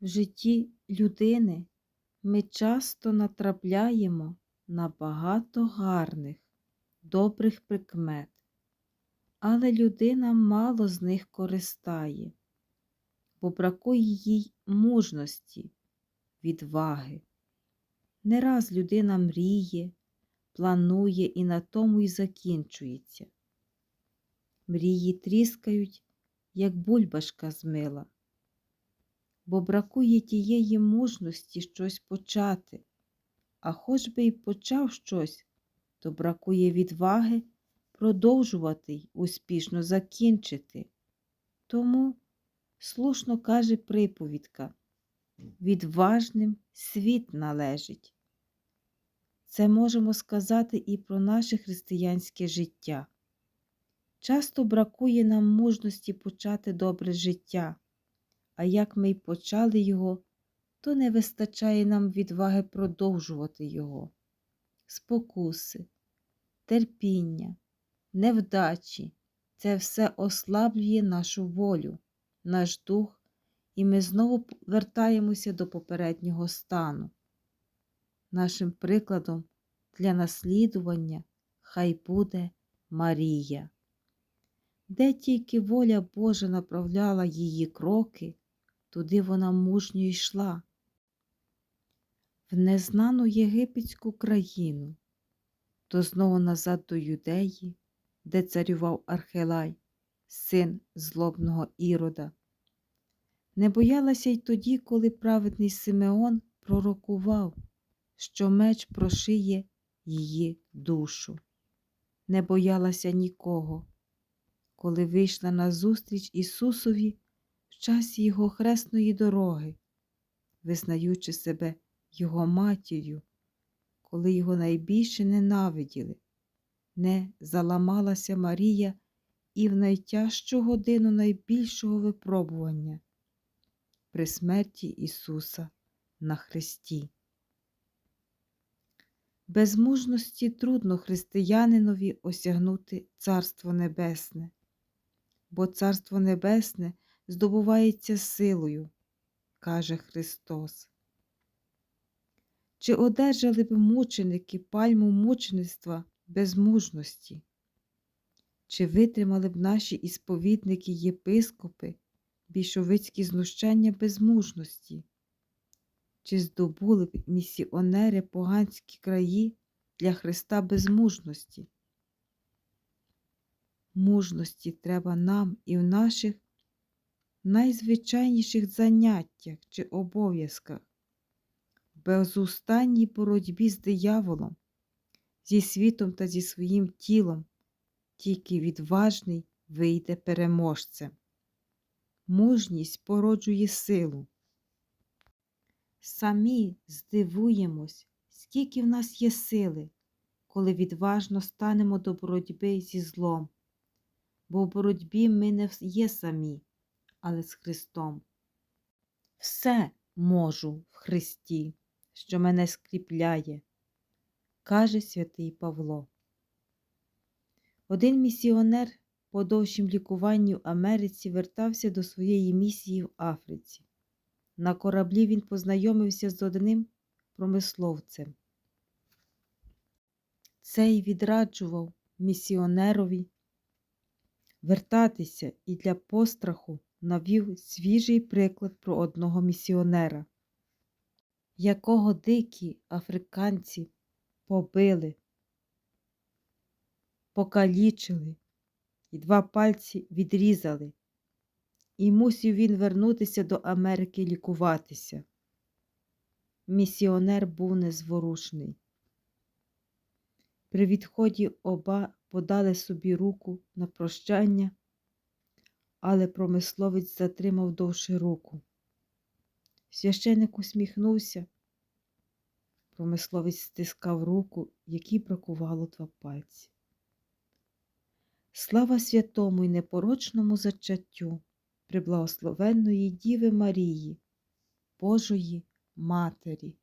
В житті людини ми часто натрапляємо на багато гарних, добрих прикмет, але людина мало з них користає, бо бракує їй мужності, відваги. Не раз людина мріє, планує і на тому й закінчується. Мрії тріскають, як бульбашка з мила, бо бракує тієї мужності щось почати, а хоч би й почав щось, то бракує відваги продовжувати й успішно закінчити. Тому, слушно каже приповідка, відважним світ належить. Це можемо сказати і про наше християнське життя. Часто бракує нам мужності почати добре життя, а як ми й почали його, то не вистачає нам відваги продовжувати його. Спокуси, терпіння, невдачі це все ослаблює нашу волю, наш дух, і ми знову вертаємося до попереднього стану. Нашим прикладом для наслідування хай буде Марія. Де тільки воля Божа направляла її кроки, туди вона мужньо йшла. В незнану єгипетську країну, то знову назад до юдеї, де царював Архелай, син злобного ірода. Не боялася й тоді, коли праведний Симеон пророкував, що меч прошиє її душу. Не боялася нікого коли вийшла назустріч Ісусові в часі Його хресної дороги, визнаючи себе Його матір'ю, коли його найбільше ненавиділи, не заламалася Марія і в найтяжчу годину найбільшого випробування при смерті Ісуса на Христі. Без мужності трудно християнинові осягнути Царство Небесне бо Царство Небесне здобувається силою, каже Христос. Чи одержали б мученики пальму мучеництва без мужності? Чи витримали б наші ісповідники єпископи більшовицькі знущання без мужності? Чи здобули б місіонери поганські краї для Христа без мужності? мужності треба нам і в наших найзвичайніших заняттях чи обов'язках, безустанній боротьбі з дияволом, зі світом та зі своїм тілом, тільки відважний вийде переможцем. Мужність породжує силу. Самі здивуємось, скільки в нас є сили, коли відважно станемо до боротьби зі злом бо в боротьбі ми не є самі, але з Христом. Все можу в Христі, що мене скріпляє, каже святий Павло. Один місіонер по довшім лікуванню в Америці вертався до своєї місії в Африці. На кораблі він познайомився з одним промисловцем. Цей відраджував місіонерові вертатися і для постраху навів свіжий приклад про одного місіонера, якого дикі африканці побили, покалічили і два пальці відрізали, і мусів він вернутися до Америки лікуватися. Місіонер був незворушний. При відході оба подали собі руку на прощання, але промисловець затримав довше руку. Священик усміхнувся. Промисловець стискав руку, якій бракувало два пальці. Слава святому й непорочному зачаттю, приблагословенної Діви Марії, Божої Матері.